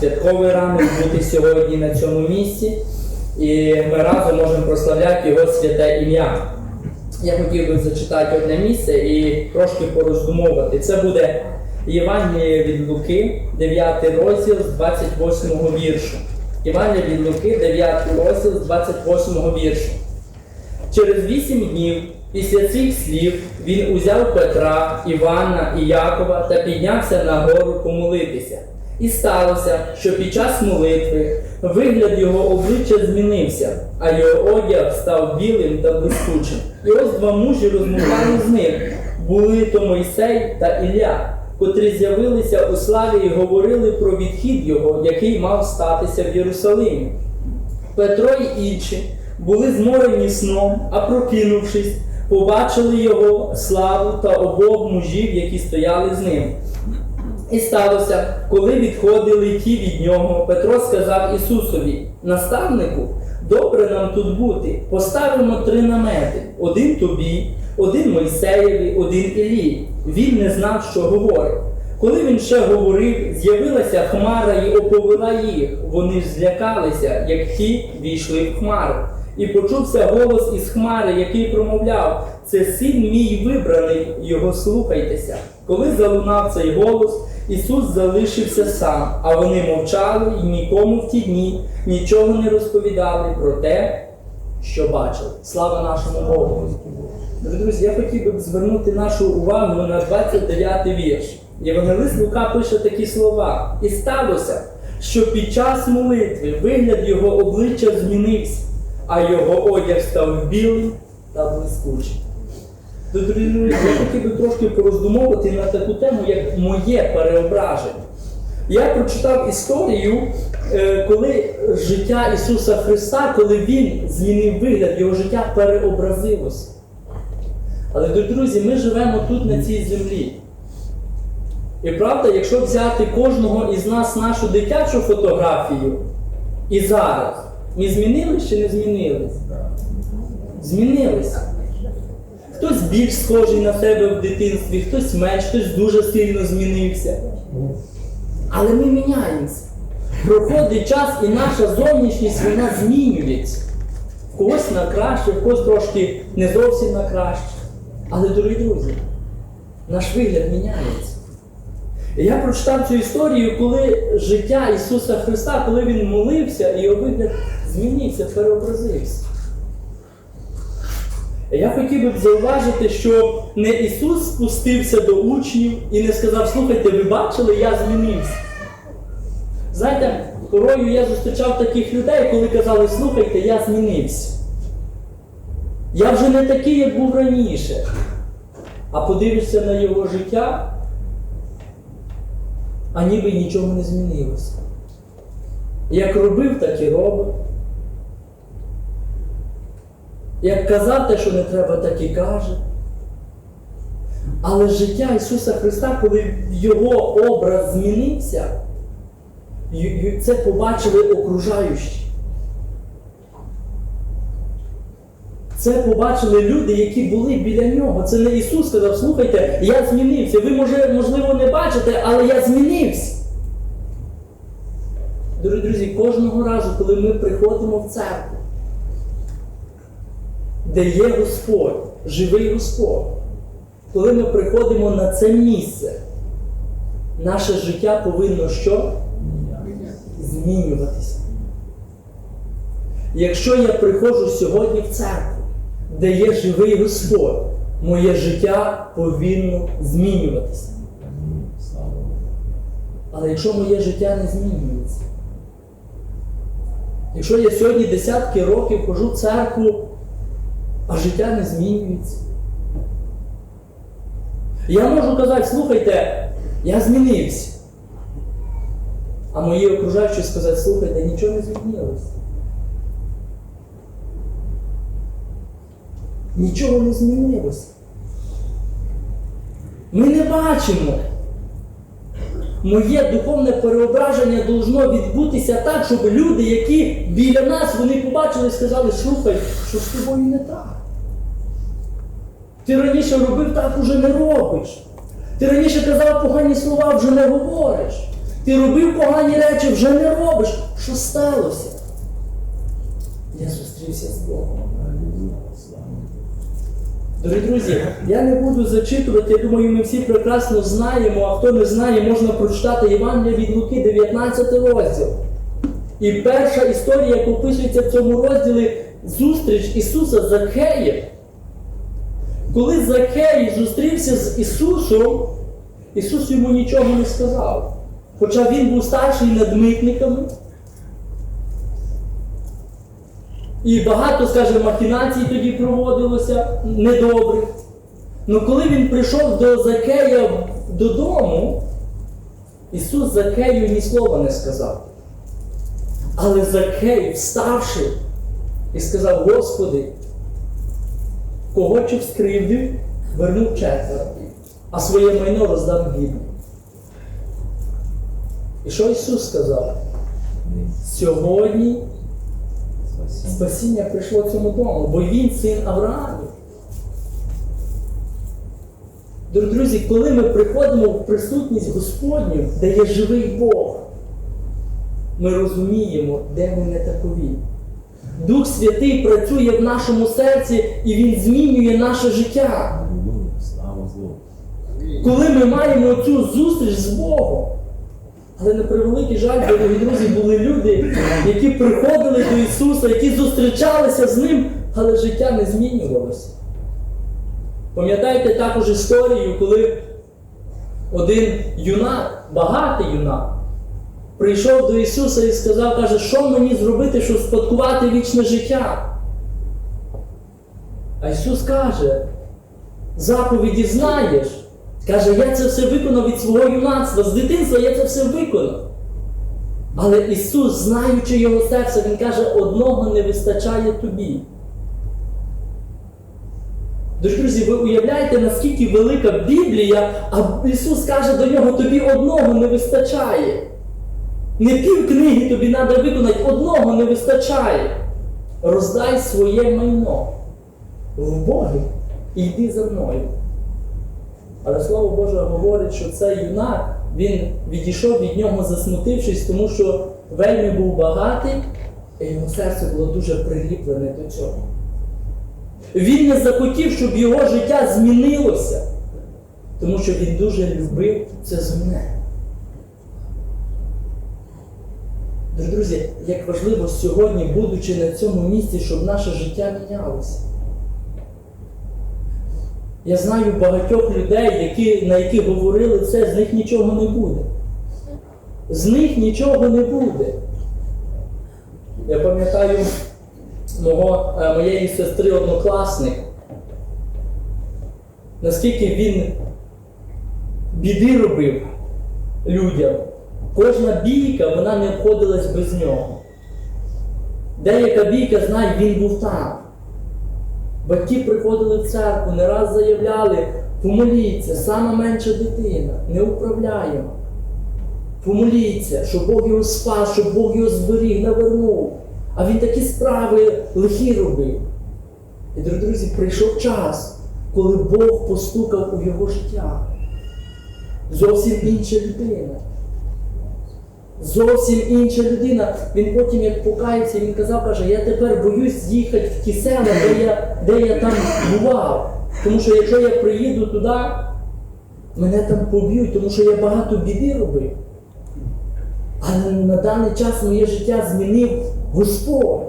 святковий ранок бути сьогодні на цьому місці. І ми разом можемо прославляти Його святе ім'я. Я хотів би зачитати одне місце і трошки пороздумовувати. Це буде Євангеліє від Луки, 9 розділ з 28 віршу. Євангеліє від Луки, 9 розділ з 28 віршу. Через вісім днів після цих слів він узяв Петра, Івана і Якова та піднявся на гору помолитися. І сталося, що під час молитви вигляд його обличчя змінився, а його одяг став білим та блискучим. І ось два мужі розмовляли з ним. Були то Мойсей та Ілля, котрі з'явилися у славі і говорили про відхід його, який мав статися в Єрусалимі. Петро і інші були зморені сном, а прокинувшись, побачили його славу та обох мужів, які стояли з ним. І сталося, коли відходили ті від нього, Петро сказав Ісусові: Наставнику, добре нам тут бути. Поставимо три намети: один тобі, один Мойсеєві, один Іллі. Він не знав, що говорить. Коли він ще говорив, з'явилася хмара і оповила їх. Вони ж злякалися, як ті війшли в хмару. І почувся голос із хмари, який промовляв: Це син мій вибраний, його слухайтеся. Коли залунав цей голос, Ісус залишився сам, а вони мовчали і нікому в ті дні нічого не розповідали про те, що бачили. Слава нашому Богу! Друзі, я хотів би звернути нашу увагу на 29 вірш. Євангелист Лука пише такі слова. І сталося, що під час молитви вигляд його обличчя змінився, а його одяг став білим та блискучим. Друзі, я хотів би трошки пороздумовувати на таку тему, як моє переображення. Я прочитав історію, е, коли життя Ісуса Христа, коли Він змінив вигляд, його життя переобразилося. Але, друзі, ми живемо тут на цій землі. І правда, якщо взяти кожного із нас нашу дитячу фотографію і зараз, ми змінились чи не змінились? Змінилися. Більш схожий на себе в дитинстві, хтось менш, хтось дуже сильно змінився. Але ми міняємося. Проходить час і наша зовнішність вона змінюється. В когось на краще, в когось трошки не зовсім на краще. Але, дорогі друзі, наш вигляд міняється. Я прочитав цю історію, коли життя Ісуса Христа, коли Він молився, і його вигляд змінився, переобразився. Я хотів би зауважити, що не Ісус спустився до учнів і не сказав, слухайте, ви бачили, я змінився. Знаєте, порою я зустрічав таких людей, коли казали, слухайте, я змінився. Я вже не такий, як був раніше. А подивишся на його життя, а ніби нічого не змінилося. Як робив, так і робив. Як казав те, що не треба, так і каже. Але життя Ісуса Христа, коли його образ змінився, це побачили окружаючі. Це побачили люди, які були біля нього. Це не Ісус сказав, слухайте, я змінився. Ви, може, можливо, не бачите, але я змінився. Дорогі друзі, кожного разу, коли ми приходимо в церкву, де є Господь, живий Господь, коли ми приходимо на це місце, наше життя повинно що? Змінюватися. Якщо я приходжу сьогодні в церкву, де є живий Господь, моє життя повинно змінюватися. Але якщо моє життя не змінюється, якщо я сьогодні десятки років хожу в церкву, а життя не змінюється, я можу казати, слухайте, я змінився. А мої окружаючі сказати, слухайте, нічого не змінилося. Нічого не змінилося. Ми не бачимо. Моє духовне переображення должно відбутися так, щоб люди, які біля нас, вони побачили і сказали, слухай, що з тобою не так. Ти раніше робив так, уже не робиш. Ти раніше казав погані слова, вже не говориш. Ти робив погані речі, вже не робиш. Що сталося? Я зустрівся з Богом. Дорогі друзі, я не буду зачитувати, я думаю, ми всі прекрасно знаємо, а хто не знає, можна прочитати Євангелія від Луки, 19 розділ. І перша історія, яка описується в цьому розділі, зустріч Ісуса з Закхеєм. Коли Закхей зустрівся з Ісусом, Ісус йому нічого не сказав. Хоча він був старший над митниками. І багато, скажімо, махінацій тоді проводилося недобрих. Ну коли він прийшов до Закея додому, Ісус Закею ні слова не сказав. Але Закей, вставши, і сказав: Господи, кого чи скривдив, вернув четверо, а своє майно роздав бідним. І що Ісус сказав? Сьогодні спасіння прийшло цьому дому, бо він син Авраамів. Друзі, коли ми приходимо в присутність Господню, де є живий Бог, ми розуміємо, де ми не такові. Дух Святий працює в нашому серці і Він змінює наше життя. Коли ми маємо цю зустріч з Богом. Але на превеликий жаль, дорогі друзі, були люди, які приходили до Ісуса, які зустрічалися з Ним, але життя не змінювалося. Пам'ятаєте також історію, коли один юнак, багатий юнак, прийшов до Ісуса і сказав, каже, що мені зробити, щоб спадкувати вічне життя? А Ісус каже, заповіді знаєш. Каже, я це все виконав від свого юнацтва, з дитинства я це все виконав. Але Ісус, знаючи його серце, Він каже, одного не вистачає тобі. Дорогі друзі, ви уявляєте, наскільки велика Біблія, а Ісус каже до нього, тобі одного не вистачає. Не пів книги тобі треба виконати, одного не вистачає. Роздай своє майно в Богі і йди за мною. Але слово Боже говорить, що цей юнак він відійшов від нього, засмутившись, тому що вельми був багатий, і його серце було дуже приліплене до цього. Він не захотів, щоб його життя змінилося, тому що він дуже любив це земне. Дорогі друзі, як важливо сьогодні, будучи на цьому місці, щоб наше життя мінялося. Я знаю багатьох людей, які, на яких говорили це, з них нічого не буде. З них нічого не буде. Я пам'ятаю мого, е, моєї сестри однокласник, наскільки він біди робив людям. Кожна бійка, вона не обходилась без нього. Деяка бійка, знай, він був там. Батьки приходили в церкву, не раз заявляли, помоліться, сама менша дитина, не управляємо. Помоліться, щоб Бог його спас, щоб Бог його зберіг, навернув. А він такі справи лихі робив. І, друзі, прийшов час, коли Бог постукав у його життя. Зовсім інша людина. Зовсім інша людина. Він потім, як покаявся, він казав, каже, я тепер боюсь їхати в ті села, де я, де я там бував. Тому що якщо я приїду туди, мене там поб'ють, тому що я багато біди робив. Але на даний час моє життя змінив Господь.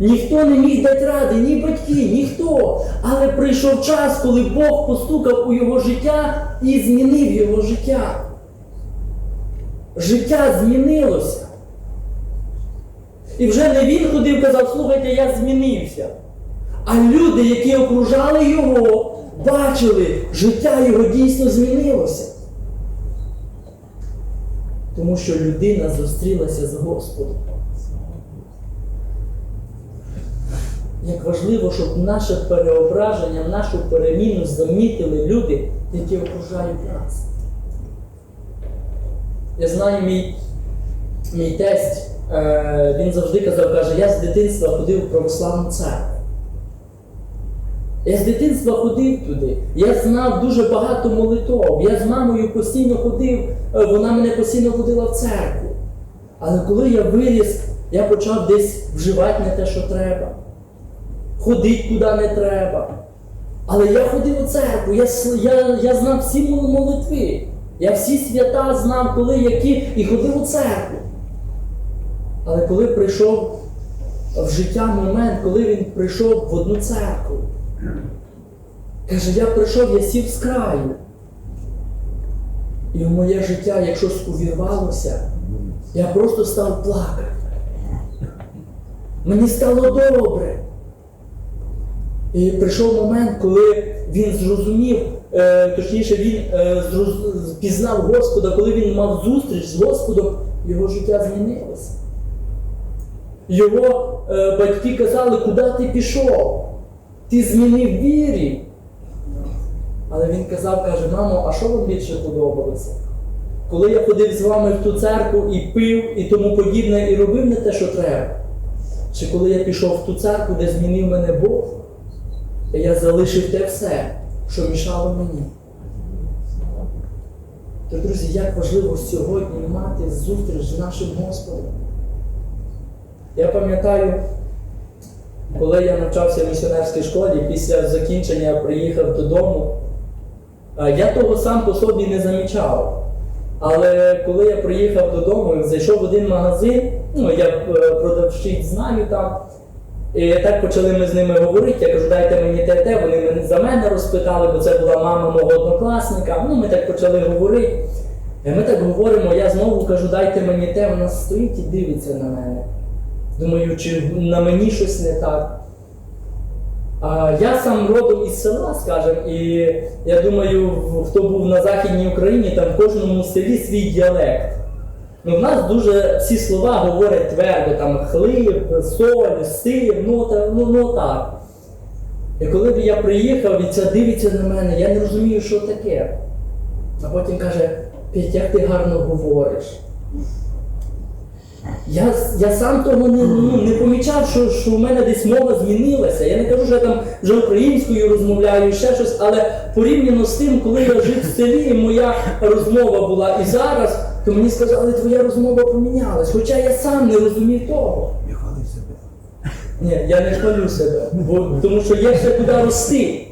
Ніхто не міг дати ради, ні батьки, ніхто. Але прийшов час, коли Бог постукав у його життя і змінив його життя. Життя змінилося. І вже не він ходив казав, слухайте, я змінився. А люди, які окружали його, бачили, життя його дійсно змінилося. Тому що людина зустрілася з Господом. Як важливо, щоб наше переображення, нашу переміну замітили люди, які окружають нас. Я знаю, мій, мій тесть, е, він завжди казав, каже, я з дитинства ходив в православну церкву. Я з дитинства ходив туди. Я знав дуже багато молитов. Я з мамою постійно ходив, е, вона мене постійно водила в церкву. Але коли я виріс, я почав десь вживати не те, що треба. Ходити куди не треба. Але я ходив у церкву, я, я, я знав всі молитви. Я всі свята знав, коли які, і ходив у церкву. Але коли прийшов в життя момент, коли він прийшов в одну церкву, каже, я прийшов, я сів з краю. І в моє життя, як щось увірвалося, я просто став плакати. Мені стало добре. І прийшов момент, коли він зрозумів, е, точніше, він е, пізнав Господа, коли він мав зустріч з Господом, його життя змінилося. Його е, батьки казали, куди ти пішов? Ти змінив вірі. Але він казав, каже, мамо, а що вам більше подобалося? Коли я ходив з вами в ту церкву і пив, і тому подібне, і робив не те, що треба. Чи коли я пішов в ту церкву, де змінив мене Бог, я залишив те все, що мішало мені. То, друзі, як важливо сьогодні мати зустріч з нашим Господом. Я пам'ятаю, коли я навчався в місіонерській школі, після закінчення я приїхав додому, я того сам по собі не замічав. Але коли я приїхав додому, і зайшов в один магазин, ну я е, продавщиць знаю там. І так почали ми з ними говорити. Я кажу, дайте мені те, те. Вони мене за мене розпитали, бо це була мама мого однокласника. Ну, ми так почали говорити. І ми так говоримо, я знову кажу, дайте мені те, вона стоїть і дивиться на мене. Думаю, чи на мені щось не так. А я сам родом із села, скажем, і я думаю, хто був на Західній Україні, там в кожному селі свій діалект. Ну, в нас дуже всі слова говорять твердо, там хліб, соль, сир, ну, та, ну, ну так. І коли б я приїхав і ця дивиться на мене, я не розумію, що таке. А потім каже, Петь, як ти гарно говориш. Я, я сам того не, ну, не помічав, що, що в мене десь мова змінилася. Я не кажу, що я там вже українською розмовляю ще щось, але порівняно з тим, коли я жив в селі, і моя розмова була і зараз, то мені сказали, твоя розмова помінялась. Хоча я сам не розумів того. Не хвали себе. Ні, я не хвалю себе, бо, тому що є ще куди рости.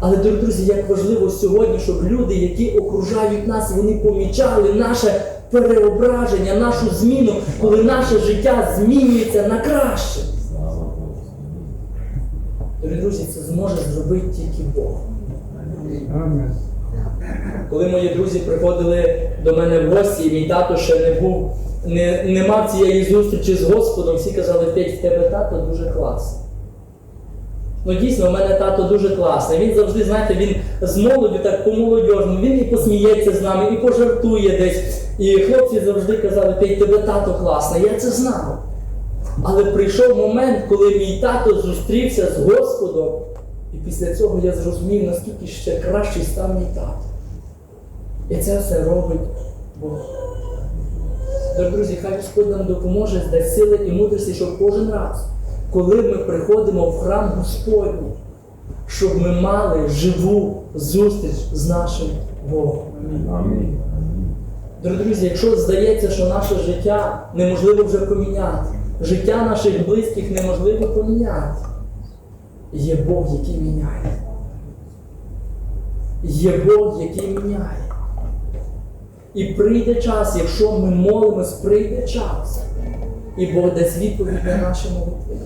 Але, дорогі друзі, як важливо сьогодні, щоб люди, які окружають нас, вони помічали наше переображення, нашу зміну, коли наше життя змінюється на краще. Дорогі друзі, це зможе зробити тільки Бог. Амінь. Коли мої друзі приходили до мене в гості, і мій тато ще не був, не, не мав цієї зустрічі з Господом, всі казали, Петь, в тебе тато дуже класний. Ну дійсно, у мене тато дуже класний. Він завжди, знаєте, він з молоддю, так по-молодіжному, він і посміється з нами, і пожартує десь. І хлопці завжди казали, Петь, тебе тато класний. Я це знав. Але прийшов момент, коли мій тато зустрівся з Господом, і після цього я зрозумів, наскільки ще кращий став мій тато. І це все робить Бог. Дорогі друзі, хай Господь нам допоможе, дасть сили і мудрості, щоб кожен раз, коли ми приходимо в храм Господній, щоб ми мали живу зустріч з нашим Богом. Амінь. Дорогі друзі, якщо здається, що наше життя неможливо вже поміняти, життя наших близьких неможливо поміняти, є Бог, який міняє. Є Бог, який міняє. І прийде час, якщо ми молимось, прийде час. І Бог дасть відповідь на наші молитви.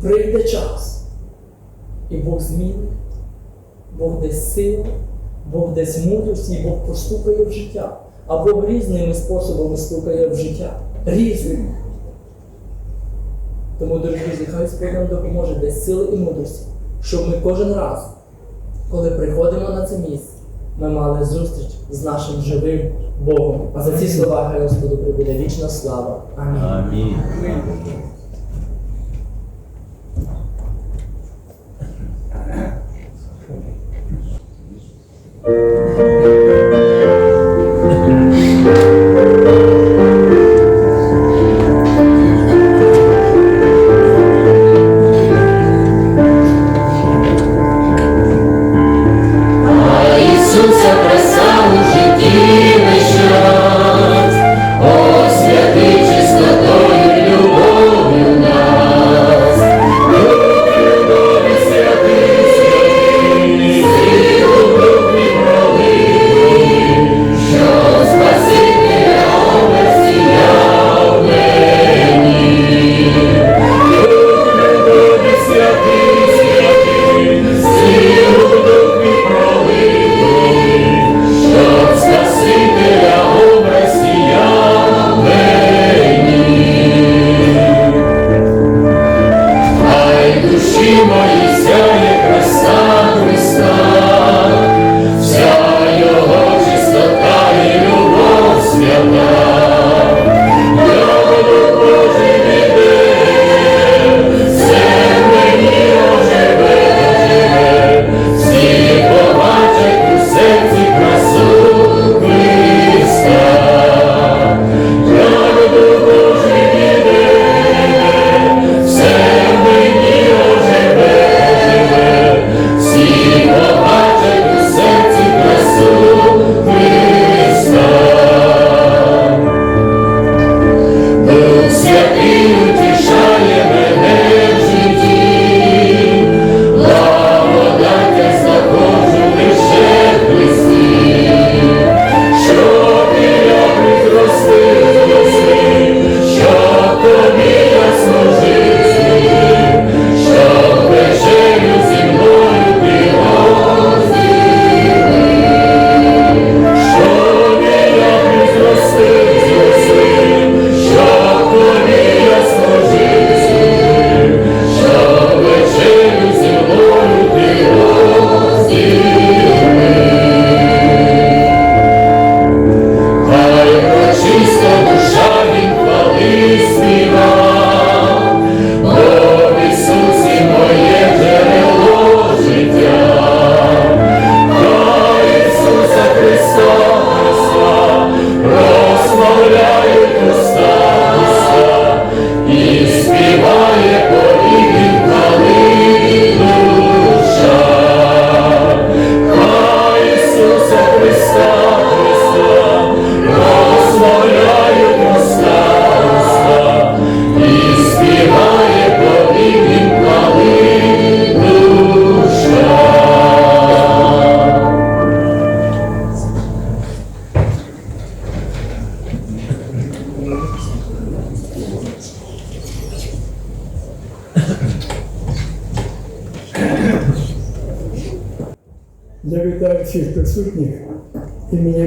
Прийде час. І Бог змінить, Бог дасть силу, Бог дасть мудрість і Бог постукає в життя. А Бог різними способами стукає в життя. Різними. Тому, друзі, хай Господь нам допоможе дасть сили і мудрості, щоб ми кожен раз, коли приходимо на це місце, ми мали зустріч з нашим живим Богом. А за ці слова хай Господу прибуде вічна слава. Амінь. Амінь.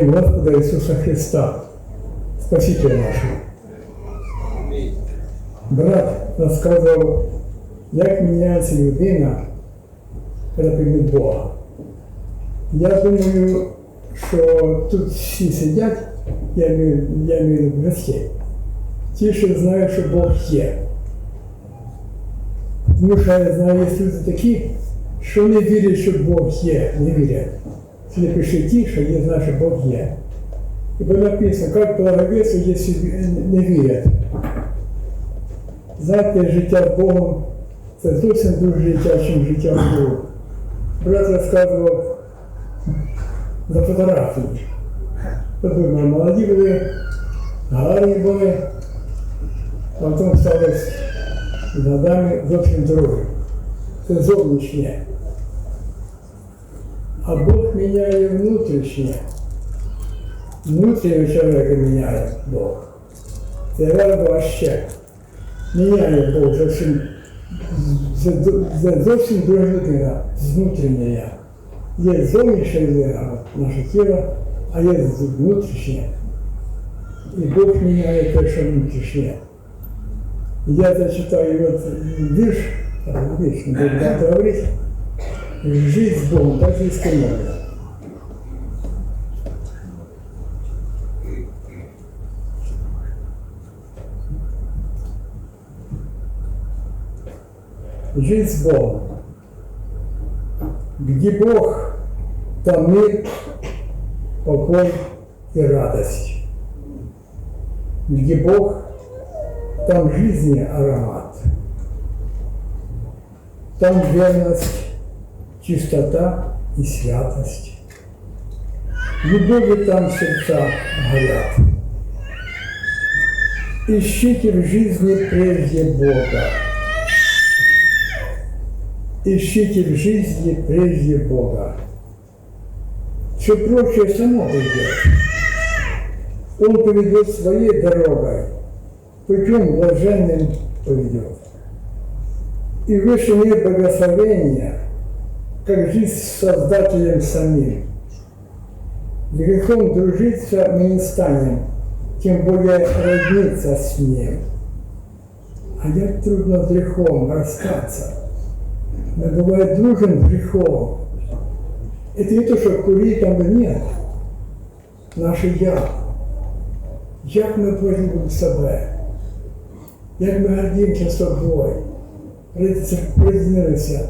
Іменем Господа Ісуса Христа, Спасителя нашого. Брат розказував, як міняється людина, коли прийме Бога. Я думаю, що тут всі сидять, я маю, я маю в гостей, ті, що знають, що Бог є. Тому що я знаю, є люди такі, що не вірять, що Бог є, не вірять. Не пишуть ті, що є, що Бог є. І було написано, як благовестують, якщо не вірять. Знаєте, життя Богом це зовсім дуже життя, ніж життя з Богом. Брат розказував за фотографії. Подумав, молоді були, гарні були, а потім стали з годами зовсім друге. Це зовнішнє. А Бог міняє внутрішнє. Внутрішнього чоловіка міняє Бог. Це рада ще. Міняє Бог зовсім. Це, це зовсім друга людина, внутрішня. Є зовнішня людина, наше тіло, а є внутрішнє. І Бог міняє те, що внутрішнє. Я зачитаю вот вірш, а, вірш, не буду багато говорити. Жить з Богом, так і сказано. Жить с Богом. Где Бог, там мир, покой и радость. Где Бог, там жизни аромат. Там верность, чистота и святость. Любовью там сердца горят. Ищите в жизни прежде Бога. Ищите в жизни прежде Бога. Все прочее само придет. Он поведет своей дорогой, путем блаженным поведет. И выше нет благословения, как жизнь с Создателем самим. Грехом дружиться мы не станем, тем более родниться с ним. А як трудно с грехом расстаться. Мы бывает дружим с грехом. Это не то, что курить там нет. Наше я. Як ми полюбимо себе, як ми гордимося собою, признилися,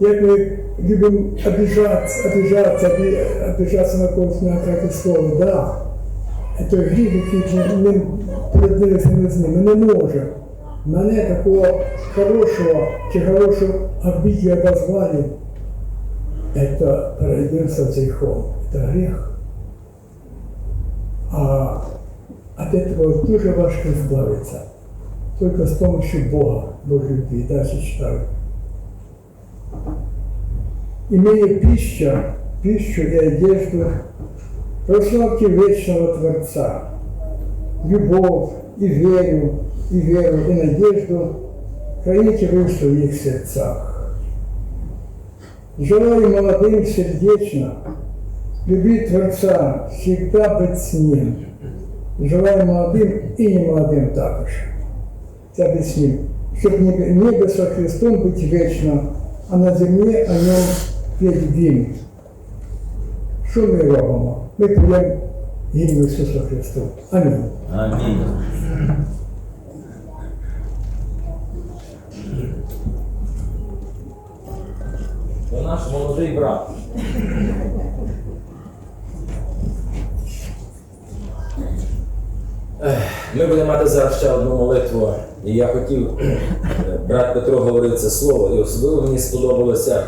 як ми любимо обижатися, обижатися, обі- обижатися на когось на яке слово, да. Это гріх, який ми признилися ми з ним, ми не можемо. Мене такого хорошего, чи хорошего обидели, обозвали, это родился грехом, это грех. А от этого дуже важко избавиться. Только с помощью Бога, Божьей любви. Дальше читаю. Имея пища, пищу и одежду, прославьте вечного Творца, любовь и веру, и веру, и надежду храните вы в своих сердцах. Желаю молодым сердечно любить Творца, всегда быть с Ним. Желаю молодым и не молодым с Ним. Щоб небе, небо со Христом быть вечно, а на землі о ньому петь він. Що ми робимо? Ми п'ємо гімн Ісусу Христу. Амінь. Амінь. Це наш молодий брат. Ми будемо мати зараз ще одну молитву. І я хотів, брат Петро говорив це слово, і особливо мені сподобалося,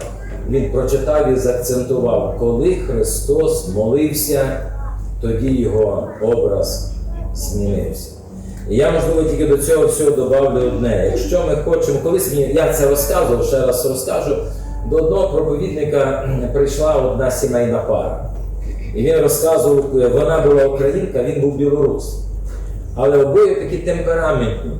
він прочитав і заакцентував, коли Христос молився, тоді його образ змінився. І я, можливо, тільки до цього всього добавлю одне. Якщо ми хочемо, колись мені, я це розказував, ще раз розкажу, до одного проповідника прийшла одна сімейна пара. І він розказував, вона була українка, він був білорус. Але обоє такі темпераментні.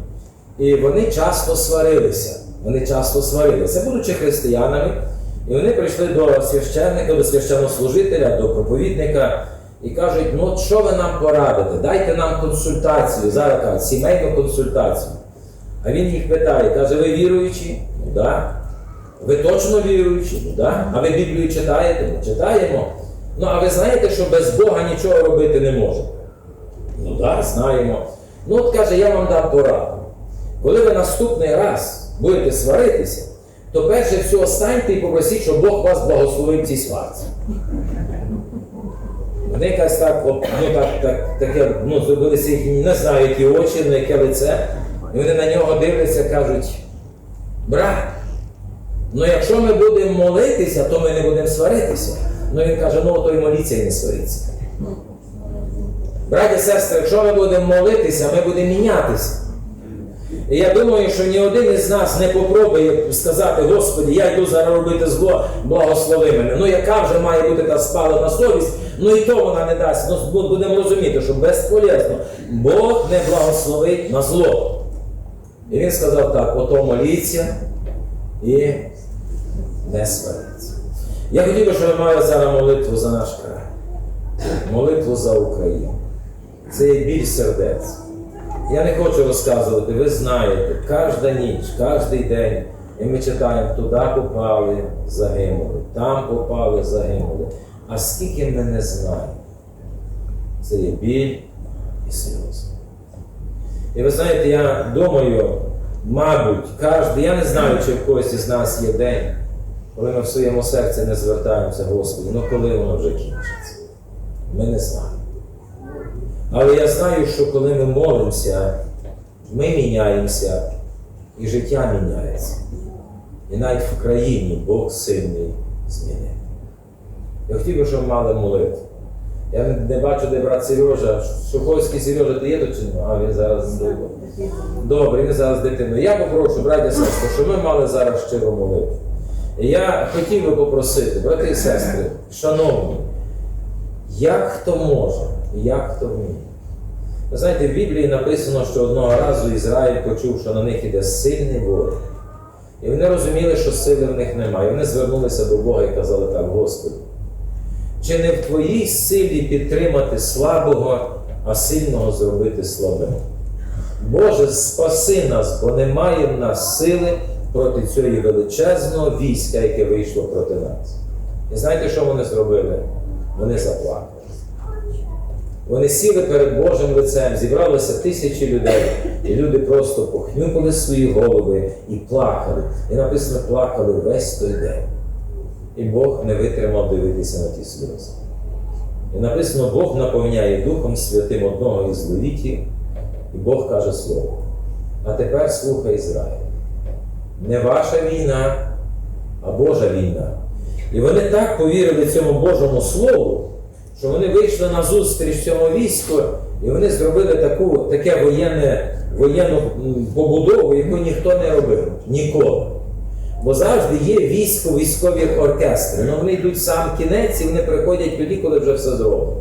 І вони часто сварилися. Вони часто сварилися. Будучи християнами, І вони прийшли до священника, до священнослужителя, до проповідника і кажуть: ну що ви нам порадите? Дайте нам консультацію, зараз кажуть, сімейну консультацію. А він їх питає, каже, ви віруючі? Ну да. Ви точно віруючі? Ну да. А ви Біблію читаєте? Ну, читаємо. Ну, а ви знаєте, що без Бога нічого робити не можна? Ну так, да, знаємо. Ну от каже, я вам дам пораду. Коли ви наступний раз будете сваритися, то перше всього станьте і попросіть, щоб Бог вас благословив цій сварці. Вони якась так, от, ну так, так, таке, ну, зробилися їхні, не знаю, які очі, на яке лице. І вони на нього дивляться, кажуть, брат, ну якщо ми будемо молитися, то ми не будемо сваритися. Ну він каже, ну то й моліться і не сваріться. Браті сестри, якщо ми будемо молитися, ми будемо мінятися. І я думаю, що ні один із нас не попробує сказати, Господи, я йду зараз робити зло, благослови мене. Ну яка вже має бути та спалена совість, ну і то вона не дасть. Ну, будемо розуміти, що безполезно. Бог не благословить на зло. І він сказав так: ото моліться і не сваріться. Я хотів би, щоб ви мали зараз молитву за наш край, молитву за Україну. Це є біль сердець. Я не хочу розказувати, ви знаєте, кожна ніч, кожен день, і ми читаємо, туди попали, загинули, там попали, загинули. А скільки ми не знаємо, це є біль і сльози. І ви знаєте, я думаю, мабуть, кожен, я не знаю, чи в когось із нас є день, коли ми в своєму серці не звертаємося, Господи, ну коли воно вже кінчиться? Ми не знаємо. Але я знаю, що коли ми молимося, ми міняємося і життя міняється. І навіть в країні Бог сильний змінив. Я хотів би, щоб мали молитву. Я не, бачу, де брат Сережа. Шуховський Сережа, ти є тут чи? А він зараз дитиною. Добре, він зараз з дитиною. Я попрошу, браті і сестри, щоб ми мали зараз щиру молитву. Я хотів би попросити, брати і сестри, шановні, як хто може, як хто вміє. Ви знаєте, в Біблії написано, що одного разу Ізраїль почув, що на них іде сильний ворог. І вони розуміли, що сили в них немає. І вони звернулися до Бога і казали так, Господи, чи не в твоїй силі підтримати слабого, а сильного зробити слабим? Боже, спаси нас, бо немає в нас сили проти цього величезного війська, яке вийшло проти нас. І знаєте, що вони зробили? Вони заплакали. Вони сіли перед Божим лицем, зібралося тисячі людей, і люди просто похнюпили свої голови і плакали. І написано, плакали весь той день. І Бог не витримав дивитися на ті сльози. І написано, Бог наповняє Духом Святим одного із левітів, і Бог каже слово. А тепер слухай Ізраїль. Не ваша війна, а Божа війна. І вони так повірили цьому Божому Слову, що вони вийшли на зустріч цьому війську, і вони зробили таку, таке воєнне, воєнну побудову, яку ніхто не робив ніколи. Бо завжди є військо, військові оркестри. Ну вони йдуть сам кінець і вони приходять тоді, коли вже все зроблено.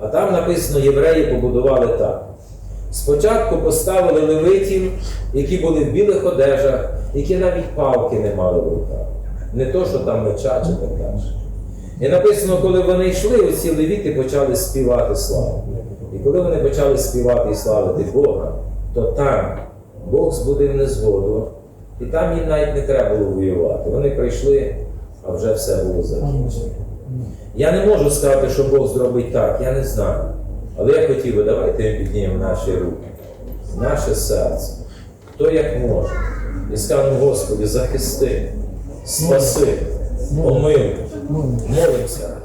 А там написано, євреї побудували так. Спочатку поставили левитів, які були в білих одежах, які навіть палки не мали в руках. Не то, що там меча чи так далі. І написано, коли вони йшли, оці левіти почали співати славу. І коли вони почали співати і славити Бога, то там Бог збудив незгоду, і там їм навіть не треба було воювати. Вони прийшли, а вже все було закінчено. Я не можу сказати, що Бог зробить так, я не знаю. Але я хотів би, давайте піднімемо наші руки, наше серце, хто як може. І скажемо, Господи, захисти, спаси, помилуй. Молимося.